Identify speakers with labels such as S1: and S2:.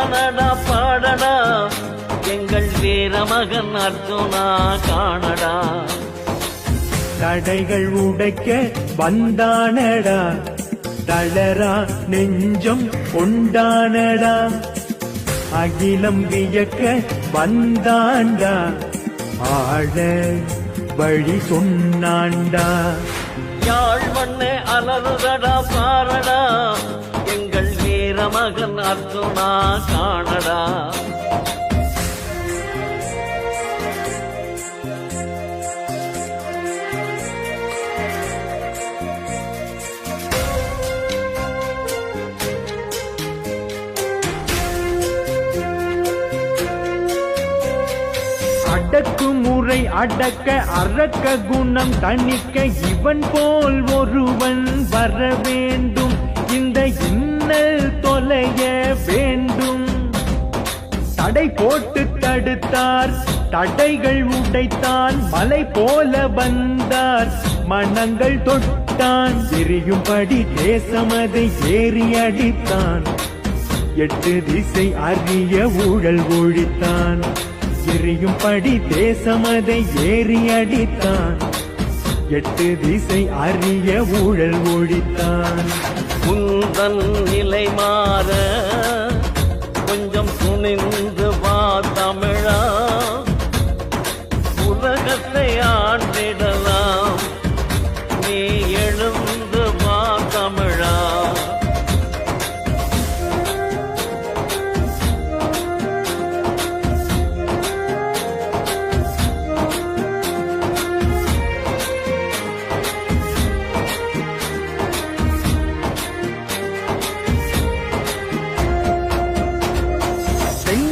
S1: வந்தானடா பாடடா. எங்கள் வீரமகன் அர்ஜுனா காணடா.
S2: தடைகள் உடைக்க வந்தானடா. தளரா நெஞ்சம் கொண்டானடா. அகிலம் வியக்க வந்தாண்டா. ஆழ வழி சொன்னாண்டா.
S1: யாழ் மண்ணே அலறுதடா பாரடா. அர்ஜுனா காணடா.
S2: அடக்குமுறை அடக்க அறக்க குணம் தணிக்க இவன் போல் ஒருவன் வர வேண்டும். தடுத்தார் தடைகள் உடைத்தான். மலை போல வந்தார். மனங்கள் தொட்டான். எரியும்படி தேசமதை ஏறி அடித்தான். எட்டு திசை அறிய ஊழல் ஒழித்தான். எரியும்படி தேசமதை ஏறி அடித்தான். எட்டு திசை அறிய ஊழல் ஒழித்தான்.
S1: உந்தன் நிலை மாற